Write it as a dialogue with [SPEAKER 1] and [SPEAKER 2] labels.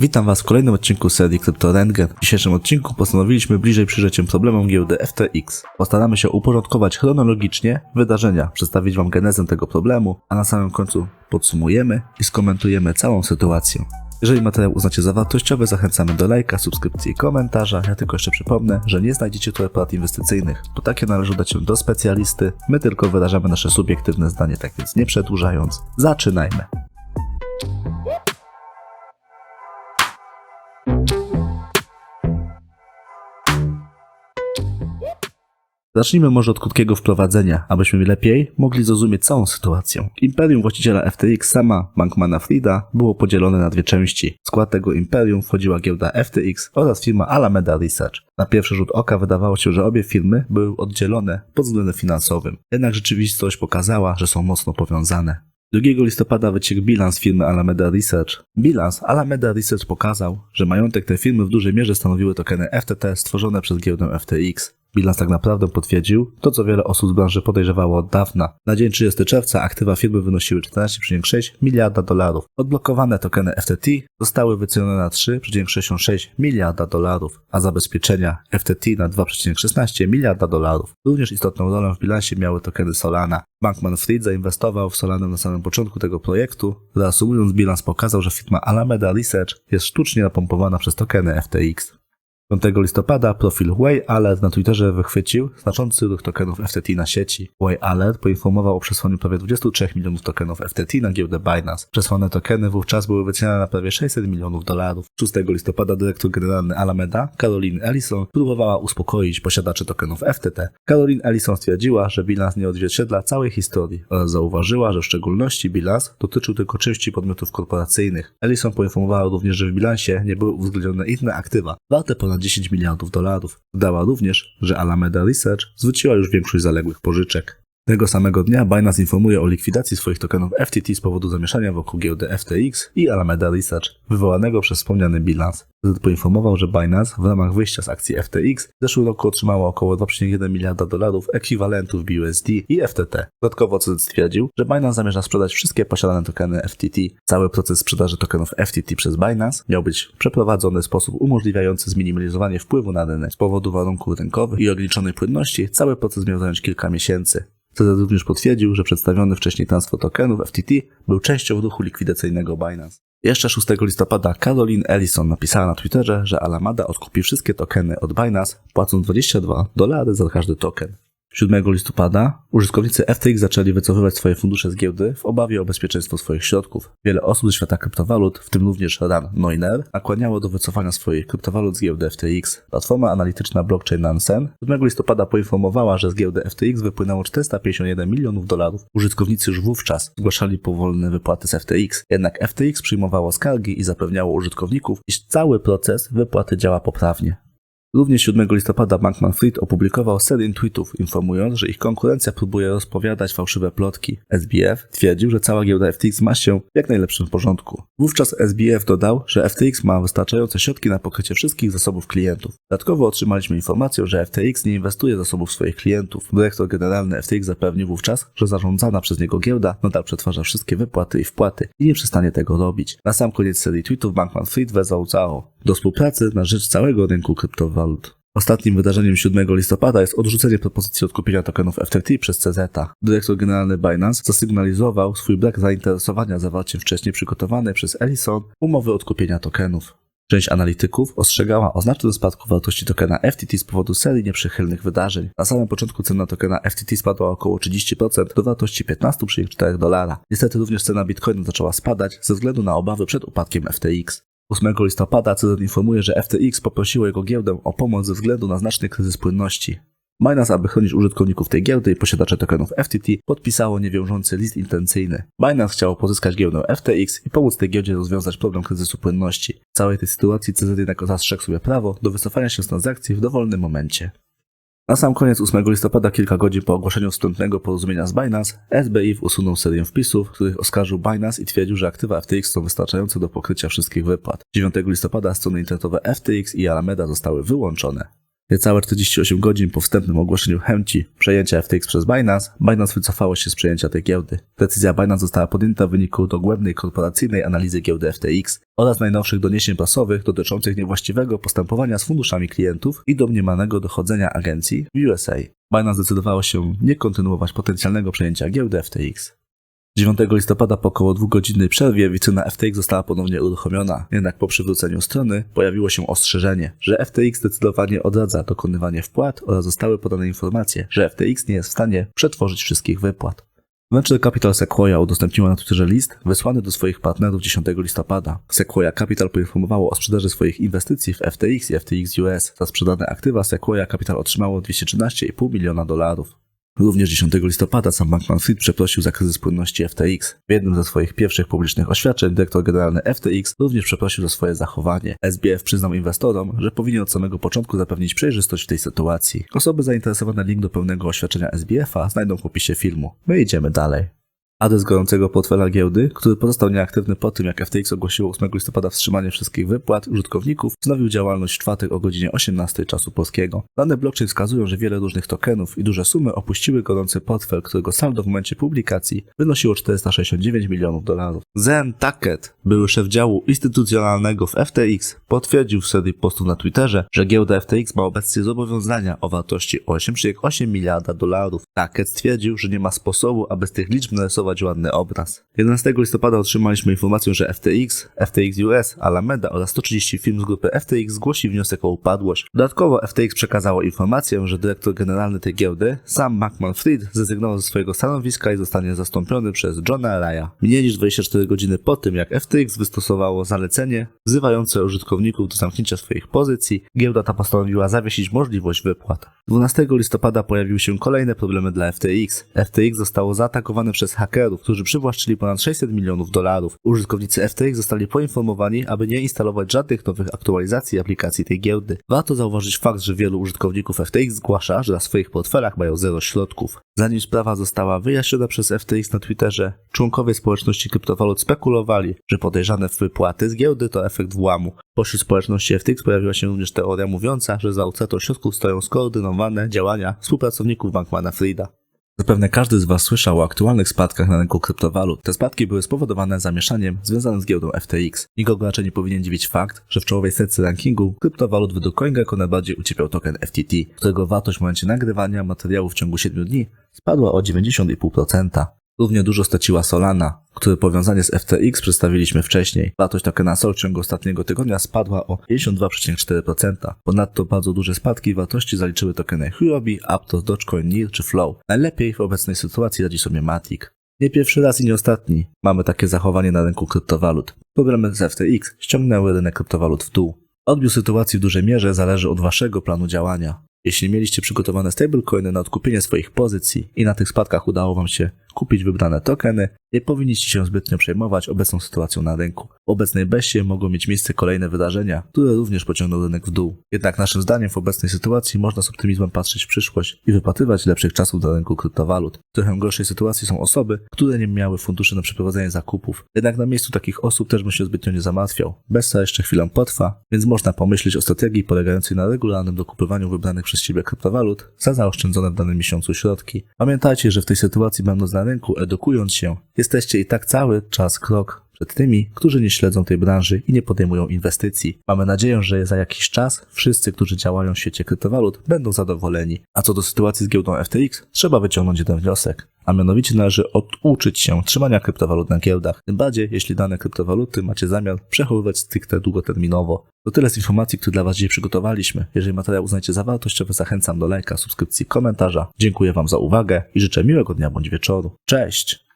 [SPEAKER 1] Witam Was w kolejnym odcinku serii CryptoRentgen. W dzisiejszym odcinku postanowiliśmy bliżej przyjrzeć się problemom giełdy FTX. Postaramy się uporządkować chronologicznie wydarzenia, przedstawić Wam genezę tego problemu, a na samym końcu podsumujemy i skomentujemy całą sytuację. Jeżeli materiał uznacie za wartościowy, zachęcamy do lajka, subskrypcji i komentarza. Ja tylko jeszcze przypomnę, że nie znajdziecie tu porad inwestycyjnych, bo takie należą dać się do specjalisty. My tylko wyrażamy nasze subiektywne zdanie, tak więc nie przedłużając, zaczynajmy. Zacznijmy może od krótkiego wprowadzenia, abyśmy lepiej mogli zrozumieć całą sytuację. Imperium właściciela FTX sama Bankmana Frida było podzielone na dwie części. W skład tego imperium wchodziła giełda FTX oraz firma Alameda Research. Na pierwszy rzut oka wydawało się, że obie firmy były oddzielone pod względem finansowym. Jednak rzeczywistość pokazała, że są mocno powiązane. 2 listopada wyciekł bilans firmy Alameda Research. Bilans Alameda Research pokazał, że majątek tej firmy w dużej mierze stanowiły tokeny FTT stworzone przez giełdę FTX. Bilans tak naprawdę potwierdził to, co wiele osób z branży podejrzewało od dawna. Na dzień 30 czerwca aktywa firmy wynosiły 14,6 miliarda dolarów. Odblokowane tokeny FTT zostały wycenione na 3,66 miliarda dolarów, a zabezpieczenia FTT na 2,16 miliarda dolarów. Również istotną rolę w bilansie miały tokeny Solana. Bankman Fried zainwestował w Solanę na samym początku tego projektu. Reasumując, bilans pokazał, że firma Alameda Research jest sztucznie napompowana przez tokeny FTX. 5 listopada profil Way Alert na Twitterze wychwycił znaczący ruch tokenów FTT na sieci. Way Alert poinformował o przesłaniu prawie 23 milionów tokenów FTT na giełdę Binance. Przesłane tokeny wówczas były wyceniane na prawie 600 milionów dolarów. 6 listopada dyrektor generalny Alameda, Caroline Ellison, próbowała uspokoić posiadaczy tokenów FTT. Caroline Ellison stwierdziła, że bilans nie odzwierciedla całej historii oraz zauważyła, że w szczególności bilans dotyczył tylko części podmiotów korporacyjnych. Ellison poinformowała również, że w bilansie nie były uwzględnione inne aktywa, warte ponad 10 miliardów dolarów. Dodała również, że Alameda Research zwróciła już większość zaległych pożyczek. Tego samego dnia Binance informuje o likwidacji swoich tokenów FTT z powodu zamieszania wokół giełdy FTX i Alameda Research, wywołanego przez wspomniany bilans. Z poinformował, że Binance w ramach wyjścia z akcji FTX w zeszłym roku otrzymało około 2,1 miliarda dolarów ekwiwalentów BUSD i FTT. Dodatkowo CZ stwierdził, że Binance zamierza sprzedać wszystkie posiadane tokeny FTT. Cały proces sprzedaży tokenów FTT przez Binance miał być przeprowadzony w sposób umożliwiający zminimalizowanie wpływu na rynek z powodu warunków rynkowych i ograniczonej płynności. Cały proces miał zająć kilka miesięcy. CZ również potwierdził, że przedstawiony wcześniej transfer tokenów FTT był częścią ruchu likwidacyjnego Binance. Jeszcze 6 listopada Caroline Ellison napisała na Twitterze, że Alameda odkupi wszystkie tokeny od Binance, płacąc 22 dolary za każdy token. 7 listopada użytkownicy FTX zaczęli wycofywać swoje fundusze z giełdy w obawie o bezpieczeństwo swoich środków. Wiele osób ze świata kryptowalut, w tym również Ran Neuner, nakłaniało do wycofania swoich kryptowalut z giełdy FTX. Platforma analityczna blockchain Nansen 7 listopada poinformowała, że z giełdy FTX wypłynęło 451 milionów dolarów. Użytkownicy już wówczas zgłaszali powolne wypłaty z FTX, jednak FTX przyjmowało skargi i zapewniało użytkowników, iż cały proces wypłaty działa poprawnie. Również 7 listopada Bankman Fried opublikował serię tweetów, informując, że ich konkurencja próbuje rozpowiadać fałszywe plotki. SBF twierdził, że cała giełda FTX ma się w jak najlepszym porządku. Wówczas SBF dodał, że FTX ma wystarczające środki na pokrycie wszystkich zasobów klientów. Dodatkowo otrzymaliśmy informację, że FTX nie inwestuje zasobów swoich klientów. Dyrektor generalny FTX zapewnił wówczas, że zarządzana przez niego giełda nadal przetwarza wszystkie wypłaty i wpłaty i nie przestanie tego robić. Na sam koniec serii tweetów Bankman Fried wezwał Zhao do współpracy na rzecz całego rynku kryptowalut. Ostatnim wydarzeniem 7 listopada jest odrzucenie propozycji odkupienia tokenów FTT przez CZ. Dyrektor generalny Binance zasygnalizował swój brak zainteresowania zawarciem wcześniej przygotowanej przez Ellison umowy odkupienia tokenów. Część analityków ostrzegała o znacznym spadku wartości tokena FTT z powodu serii nieprzychylnych wydarzeń. Na samym początku cena tokena FTT spadła około 30% do wartości 15,4 dolara. Niestety również cena bitcoina zaczęła spadać ze względu na obawy przed upadkiem FTX. 8 listopada CZ informuje, że FTX poprosiło jego giełdę o pomoc ze względu na znaczny kryzys płynności. Binance, aby chronić użytkowników tej giełdy i posiadaczy tokenów FTT, podpisało niewiążący list intencyjny. Binance chciało pozyskać giełdę FTX i pomóc tej giełdzie rozwiązać problem kryzysu płynności. W całej tej sytuacji CZ jednak zastrzegł sobie prawo do wycofania się z transakcji w dowolnym momencie. Na sam koniec 8 listopada, kilka godzin po ogłoszeniu wstępnego porozumienia z Binance, SBIF usunął serię wpisów, w których oskarżył Binance i twierdził, że aktywa FTX są wystarczające do pokrycia wszystkich wypłat. 9 listopada strony internetowe FTX i Alameda zostały wyłączone. Niecałe 48 godzin po wstępnym ogłoszeniu chęci przejęcia FTX przez Binance, Binance wycofało się z przejęcia tej giełdy. Decyzja Binance została podjęta w wyniku dogłębnej korporacyjnej analizy giełdy FTX oraz najnowszych doniesień prasowych dotyczących niewłaściwego postępowania z funduszami klientów i domniemanego dochodzenia agencji w USA. Binance zdecydowało się nie kontynuować potencjalnego przejęcia giełdy FTX. 9 listopada po około dwugodzinnej przerwie witryna FTX została ponownie uruchomiona, jednak po przywróceniu strony pojawiło się ostrzeżenie, że FTX zdecydowanie odradza dokonywanie wpłat oraz zostały podane informacje, że FTX nie jest w stanie przetworzyć wszystkich wypłat. Venture Capital Sequoia udostępniła na Twitterze list wysłany do swoich partnerów 10 listopada. Sequoia Capital poinformowało o sprzedaży swoich inwestycji w FTX i FTX US. Za sprzedane aktywa Sequoia Capital otrzymało 213,5 miliona dolarów. Również 10 listopada sam Bankman-Fried przeprosił za kryzys płynności FTX. W jednym ze swoich pierwszych publicznych oświadczeń dyrektor generalny FTX również przeprosił za swoje zachowanie. SBF przyznał inwestorom, że powinien od samego początku zapewnić przejrzystość w tej sytuacji. Osoby zainteresowane link do pełnego oświadczenia SBF-a znajdą w opisie filmu. My idziemy dalej. Adres gorącego portfela giełdy, który pozostał nieaktywny po tym, jak FTX ogłosiło 8 listopada wstrzymanie wszystkich wypłat użytkowników, wznowił działalność w czwartek o godzinie 18 czasu polskiego. Dane blockchain wskazują, że wiele różnych tokenów i duże sumy opuściły gorący portfel, którego saldo w momencie publikacji wynosiło 469 milionów dolarów. Zen Tackett, były szef działu instytucjonalnego w FTX, potwierdził w serii postów na Twitterze, że giełda FTX ma obecnie zobowiązania o wartości 8,8 miliarda dolarów. Tackett stwierdził, że nie ma sposobu, aby z tych liczb narysować ładny obraz. 11 listopada otrzymaliśmy informację, że FTX, FTX US, Alameda oraz 130 firm z grupy FTX zgłosi wniosek o upadłość. Dodatkowo FTX przekazało informację, że dyrektor generalny tej giełdy, Sam Bankman-Fried, zrezygnował ze swojego stanowiska i zostanie zastąpiony przez Johna Raya. Mniej niż 24 godziny po tym, jak FTX wystosowało zalecenie wzywające użytkowników do zamknięcia swoich pozycji, giełda ta postanowiła zawiesić możliwość wypłat. 12 listopada pojawiły się kolejne problemy dla FTX. FTX zostało zaatakowane przez hakerów, którzy przywłaszczyli ponad 600 milionów dolarów. Użytkownicy FTX zostali poinformowani, aby nie instalować żadnych nowych aktualizacji aplikacji tej giełdy. Warto zauważyć fakt, że wielu użytkowników FTX zgłasza, że na swoich portfelach mają zero środków. Zanim sprawa została wyjaśniona przez FTX na Twitterze, członkowie społeczności kryptowalut spekulowali, że podejrzane wypłaty z giełdy to efekt włamu. Pośród społeczności FTX pojawiła się również teoria mówiąca, że za utratą środków stoją skoordynowane działania współpracowników Bankmana Frida. Zapewne każdy z Was słyszał o aktualnych spadkach na rynku kryptowalut. Te spadki były spowodowane zamieszaniem związanym z giełdą FTX. Nikogo raczej nie powinien dziwić fakt, że w czołowej setce rankingu kryptowalut według CoinGecko najbardziej ucierpiał token FTT, którego wartość w momencie nagrywania materiału w ciągu 7 dni spadła o 90,5%. Równie dużo straciła Solana, które powiązanie z FTX przedstawiliśmy wcześniej. Wartość tokena SOL w ciągu ostatniego tygodnia spadła o 52,4%. Ponadto bardzo duże spadki wartości zaliczyły tokeny Huobi, Aptos, Dogecoin, NIR czy Flow. Najlepiej w obecnej sytuacji radzi sobie Matic. Nie pierwszy raz i nie ostatni mamy takie zachowanie na rynku kryptowalut. Problemy z FTX ściągnęły rynek kryptowalut w dół. Odbiór sytuacji w dużej mierze zależy od waszego planu działania. Jeśli mieliście przygotowane stablecoiny na odkupienie swoich pozycji i na tych spadkach udało wam się kupić wybrane tokeny, nie powinniście się zbytnio przejmować obecną sytuacją na rynku. W obecnej beście mogą mieć miejsce kolejne wydarzenia, które również pociągną rynek w dół. Jednak naszym zdaniem w obecnej sytuacji można z optymizmem patrzeć w przyszłość i wypatrywać lepszych czasów dla rynku kryptowalut. W trochę gorszej sytuacji są osoby, które nie miały funduszy na przeprowadzenie zakupów. Jednak na miejscu takich osób też bym się zbytnio nie zamartwiał. Besta jeszcze chwilę potrwa, więc można pomyśleć o strategii polegającej na regularnym dokupywaniu wybranych przez siebie kryptowalut za zaoszczędzone w danym miesiącu środki. Pamiętajcie, że w tej sytuacji będąc na rynku, edukując się, jesteście i tak cały czas krok przed tymi, którzy nie śledzą tej branży i nie podejmują inwestycji. Mamy nadzieję, że za jakiś czas wszyscy, którzy działają w świecie kryptowalut, będą zadowoleni. A co do sytuacji z giełdą FTX, trzeba wyciągnąć jeden wniosek. A mianowicie należy oduczyć się trzymania kryptowalut na giełdach. Tym bardziej, jeśli dane kryptowaluty macie zamiar przechowywać stricte długoterminowo. To tyle z informacji, które dla Was dzisiaj przygotowaliśmy. Jeżeli materiał uznajecie za wartościowy, zachęcam do lajka, subskrypcji, komentarza. Dziękuję Wam za uwagę i życzę miłego dnia bądź wieczoru. Cześć!